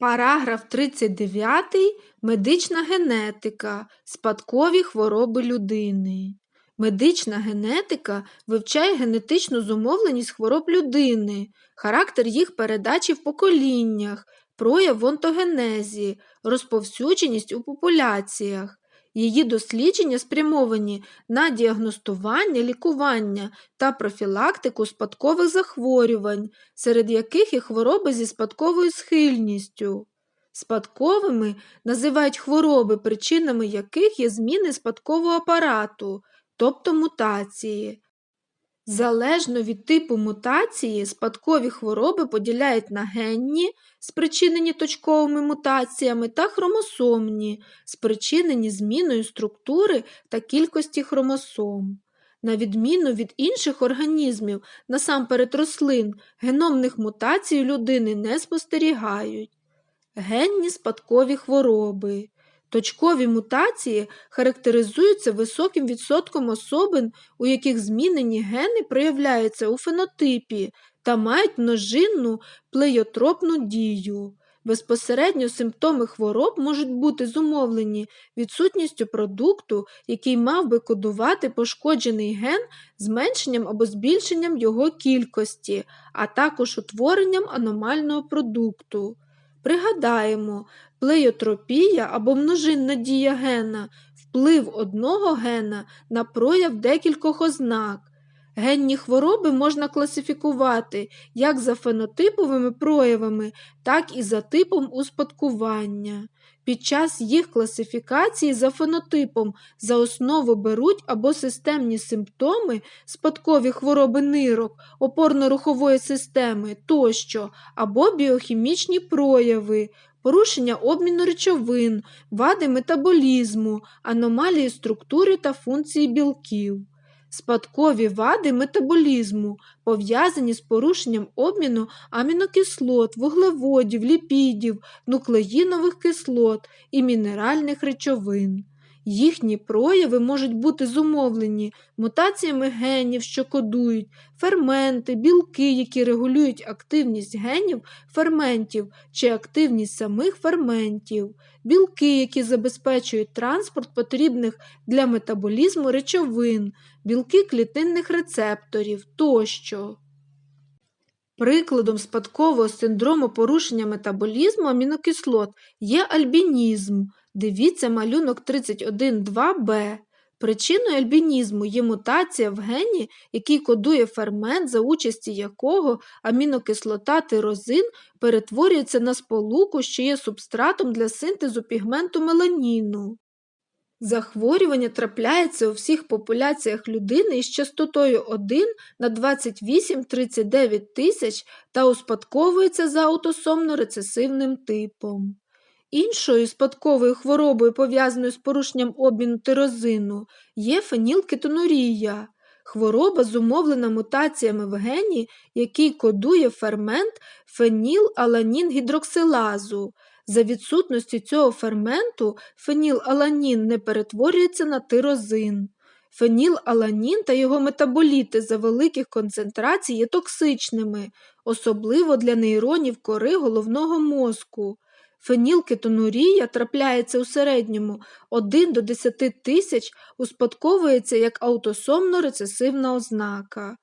Параграф 39. Медична генетика. Спадкові хвороби людини. Медична генетика вивчає генетичну зумовленість хвороб людини, характер їх передачі в поколіннях, прояв в онтогенезі, розповсюдженість у популяціях. Її дослідження спрямовані на діагностування, лікування та профілактику спадкових захворювань, серед яких і хвороби зі спадковою схильністю. Спадковими називають хвороби, причинами яких є зміни спадкового апарату, тобто мутації. Залежно від типу мутації, спадкові хвороби поділяють на генні, спричинені точковими мутаціями, та хромосомні, спричинені зміною структури та кількості хромосом. На відміну від інших організмів, насамперед рослин, геномних мутацій людини не спостерігають. Генні спадкові хвороби. Точкові мутації характеризуються високим відсотком особин, у яких змінені гени проявляються у фенотипі та мають множинну плейотропну дію. Безпосередньо симптоми хвороб можуть бути зумовлені відсутністю продукту, який мав би кодувати пошкоджений ген зменшенням або збільшенням його кількості, а також утворенням аномального продукту. Пригадаємо, плейотропія або множинна дія гена вплив одного гена на прояв декількох ознак. Генні хвороби можна класифікувати як за фенотиповими проявами, так і за типом успадкування. Під час їх класифікації за фенотипом за основу беруть або системні симптоми, спадкові хвороби нирок, опорно-рухової системи тощо, або біохімічні прояви, порушення обміну речовин, вади метаболізму, аномалії структури та функції білків. Спадкові вади метаболізму пов'язані з порушенням обміну амінокислот, вуглеводів, ліпідів, нуклеїнових кислот і мінеральних речовин. Їхні прояви можуть бути зумовлені мутаціями генів, що кодують, ферменти, білки, які регулюють активність генів ферментів чи активність самих ферментів, білки, які забезпечують транспорт потрібних для метаболізму речовин, білки клітинних рецепторів тощо. Прикладом спадкового синдрому порушення метаболізму амінокислот є альбінізм. Дивіться малюнок 31.2б. Причиною альбінізму є мутація в гені, який кодує фермент, за участі якого амінокислота тирозин перетворюється на сполуку, що є субстратом для синтезу пігменту меланіну. Захворювання трапляється у всіх популяціях людини із частотою 1 на 28-39 тисяч та успадковується за аутосомно-рецесивним типом. Іншою спадковою хворобою, пов'язаною з порушенням обміну тирозину, є фенілкетонурія. Хвороба зумовлена мутаціями в гені, який кодує фермент фенілаланінгідроксилазу. За відсутності цього ферменту фенілаланін не перетворюється на тирозин. Фенілаланін та його метаболіти за великих концентрацій є токсичними, особливо для нейронів кори головного мозку. Фенілкетонурія трапляється у середньому 1 до 10 тисяч, успадковується як аутосомно-рецесивна ознака.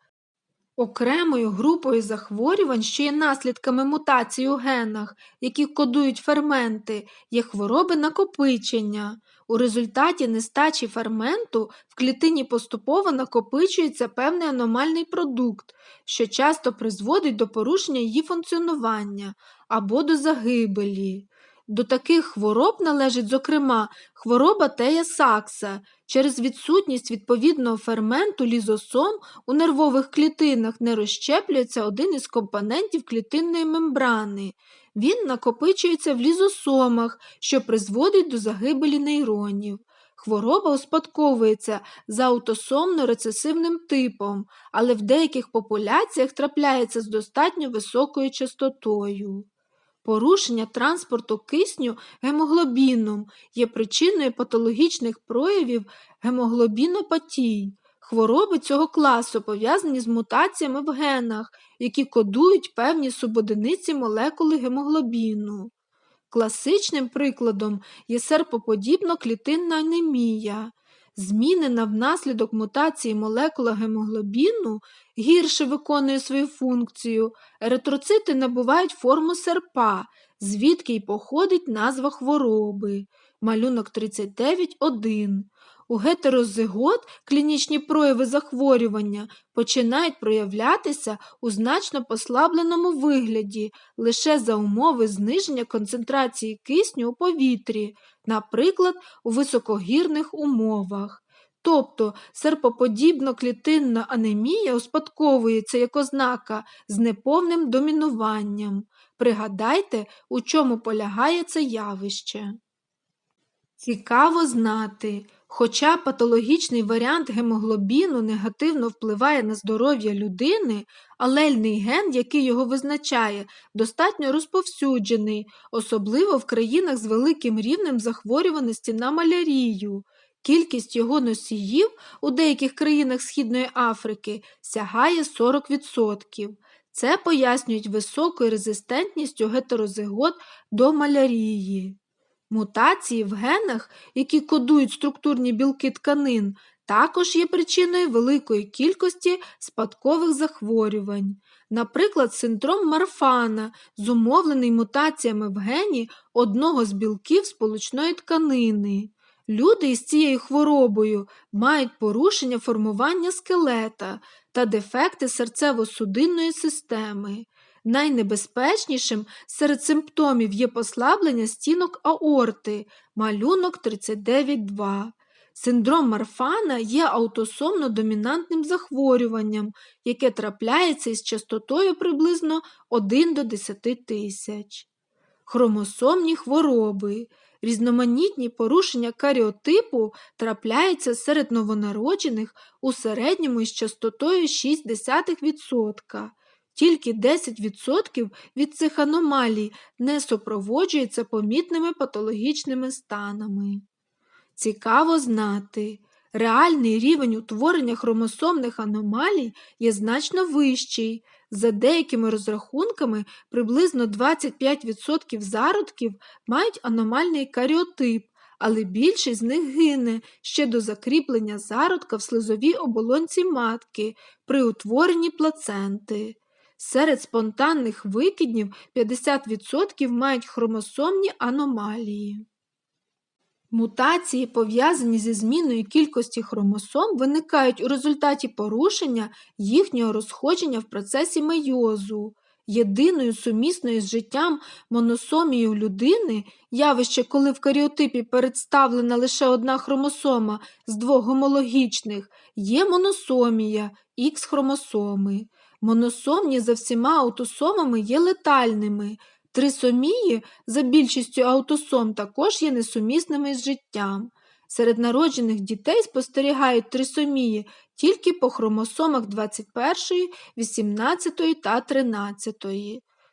Окремою групою захворювань, що є наслідками мутацій у генах, які кодують ферменти, є хвороби накопичення. У результаті нестачі ферменту в клітині поступово накопичується певний аномальний продукт, що часто призводить до порушення її функціонування або до загибелі. До таких хвороб належить, зокрема, хвороба Тея Сакса. Через відсутність відповідного ферменту лізосом у нервових клітинах не розщеплюється один із компонентів клітинної мембрани. Він накопичується в лізосомах, що призводить до загибелі нейронів. Хвороба успадковується за аутосомно-рецесивним типом, але в деяких популяціях трапляється з достатньо високою частотою. Порушення транспорту кисню гемоглобіном є причиною патологічних проявів гемоглобінопатій. Хвороби цього класу пов'язані з мутаціями в генах, які кодують певні субодиниці молекули гемоглобіну. Класичним прикладом є серпоподібно-клітинна анемія. Змінена внаслідок мутації молекула гемоглобіну гірше виконує свою функцію, еритроцити набувають форму серпа, звідки й походить назва хвороби. Малюнок 39.1. У гетерозигот клінічні прояви захворювання починають проявлятися у значно послабленому вигляді лише за умови зниження концентрації кисню у повітрі, наприклад, у високогірних умовах. Тобто серпоподібно-клітинна анемія успадковується як ознака з неповним домінуванням. Пригадайте, у чому полягає це явище. Цікаво знати, хоча патологічний варіант гемоглобіну негативно впливає на здоров'я людини, алельний ген, який його визначає, достатньо розповсюджений, особливо в країнах з великим рівнем захворюваності на малярію. Кількість його носіїв у деяких країнах Східної Африки сягає 40%. Це пояснюють високою резистентністю гетерозигот до малярії. Мутації в генах, які кодують структурні білки тканин, також є причиною великої кількості спадкових захворювань. Наприклад, синдром Марфана, зумовлений мутаціями в гені одного з білків сполучної тканини. Люди із цією хворобою мають порушення формування скелета та дефекти серцево-судинної системи. Найнебезпечнішим серед симптомів є послаблення стінок аорти, малюнок 39.2. Синдром Марфана є аутосомно домінантним захворюванням, яке трапляється із частотою приблизно 1 до 10 тисяч. Хромосомні хвороби. Різноманітні порушення каріотипу трапляються серед новонароджених у середньому із частотою 0,6%. Тільки 10% від цих аномалій не супроводжуються помітними патологічними станами. Цікаво знати, реальний рівень утворення хромосомних аномалій є значно вищий. За деякими розрахунками, приблизно 25% зародків мають аномальний каріотип, але більшість з них гине ще до закріплення зародка в слизовій оболонці матки при утворенні плаценти. Серед спонтанних викиднів 50% мають хромосомні аномалії. Мутації, пов'язані зі зміною кількості хромосом, виникають у результаті порушення їхнього розходження в процесі мейозу. Єдиною сумісною з життям моносомією людини, явище, коли в каріотипі представлена лише одна хромосома з двох гомологічних, є моносомія Х хромосоми. Моносомні за всіма аутосомами є летальними. Трисомії за більшістю аутосом також є несумісними з життям. Серед народжених дітей спостерігають трисомії тільки по хромосомах 21, 18 та 13.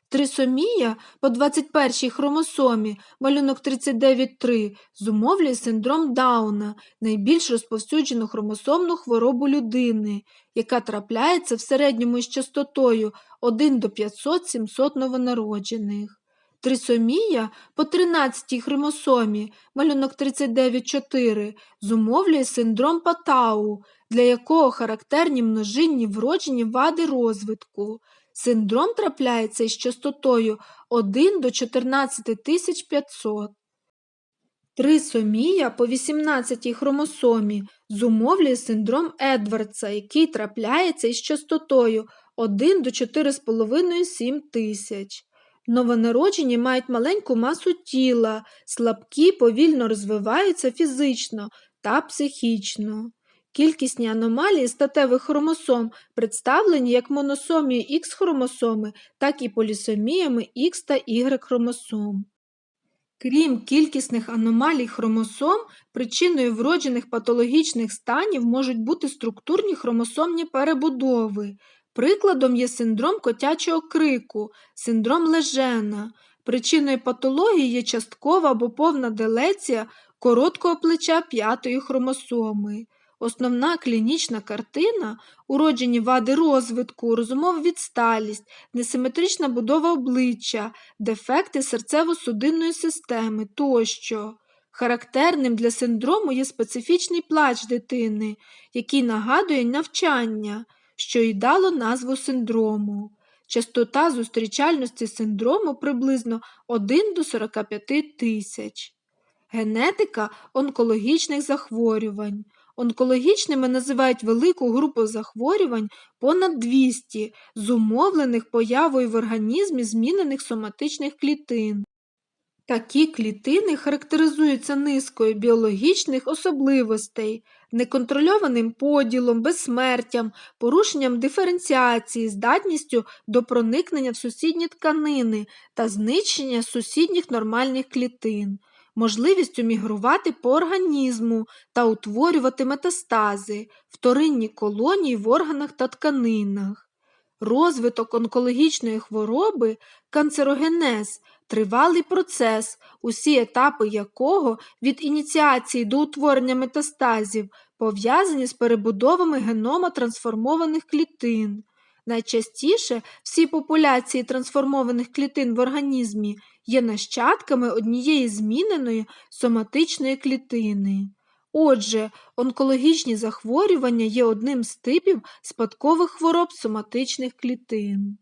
Трисомія по 21 хромосомі малюнок 39.3 зумовлює синдром Дауна, найбільш розповсюджену хромосомну хворобу людини, яка трапляється в середньому із частотою 1 до 500-700 новонароджених. Трисомія по 13 хромосомі малюнок 39.4 зумовлює синдром Патау, для якого характерні множинні вроджені вади розвитку. Синдром трапляється із частотою 1 до 14500. Трисомія по 18 хромосомі зумовлює синдром Едвардса, який трапляється із частотою 1 до 4,5-7 тисяч. Новонароджені мають маленьку масу тіла, слабкі повільно розвиваються фізично та психічно. Кількісні аномалії статевих хромосом представлені як моносомії Х хромосоми, так і полісоміями Х та Y хромосом. Крім кількісних аномалій хромосом, причиною вроджених патологічних станів можуть бути структурні хромосомні перебудови. Прикладом є синдром котячого крику, синдром лежена. Причиною патології є часткова або повна делеція короткого плеча п'ятої хромосоми. Основна клінічна картина уроджені вади розвитку, розумова відсталість, несиметрична будова обличчя, дефекти серцево-судинної системи тощо. Характерним для синдрому є специфічний плач дитини, який нагадує навчання, що й дало назву синдрому. Частота зустрічальності синдрому приблизно 1 до 45 тисяч. Генетика онкологічних захворювань. Онкологічними називають велику групу захворювань понад 200, зумовлених появою в організмі змінених соматичних клітин. Такі клітини характеризуються низкою біологічних особливостей, неконтрольованим поділом, безсмертям, порушенням диференціації, здатністю до проникнення в сусідні тканини та знищення сусідніх нормальних клітин, можливістю мігрувати по організму та утворювати метастази, вторинні колонії в органах та тканинах. Розвиток онкологічної хвороби, канцерогенез тривалий процес, усі етапи якого від ініціації до утворення метастазів пов'язані з перебудовами генома трансформованих клітин. Найчастіше всі популяції трансформованих клітин в організмі є нащадками однієї зміненої соматичної клітини. Отже, онкологічні захворювання є одним з типів спадкових хвороб соматичних клітин.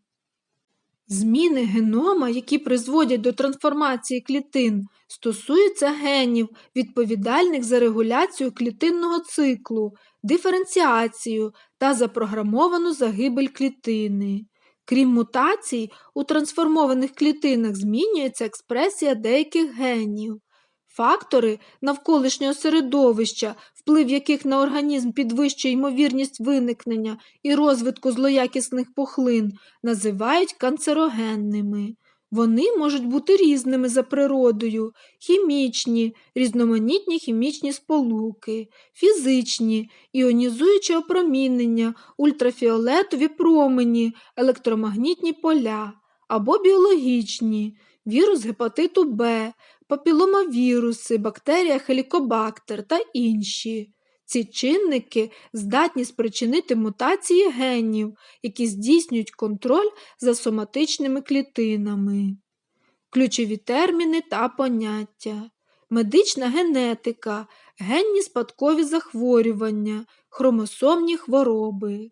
Зміни генома, які призводять до трансформації клітин, стосуються генів, відповідальних за регуляцію клітинного циклу, диференціацію та запрограмовану загибель клітини. Крім мутацій, у трансформованих клітинах змінюється експресія деяких генів. Фактори навколишнього середовища, вплив яких на організм підвищує ймовірність виникнення і розвитку злоякісних пухлин, називають канцерогенними. Вони можуть бути різними за природою, хімічні, різноманітні хімічні сполуки, фізичні, іонізуюче опромінення, ультрафіолетові промені, електромагнітні поля або біологічні, вірус гепатиту Б, папіломавіруси, бактерія хелікобактер та інші. Ці чинники здатні спричинити мутації генів, які здійснюють контроль за соматичними клітинами. Ключові терміни та поняття. Медична генетика, генні спадкові захворювання, хромосомні хвороби.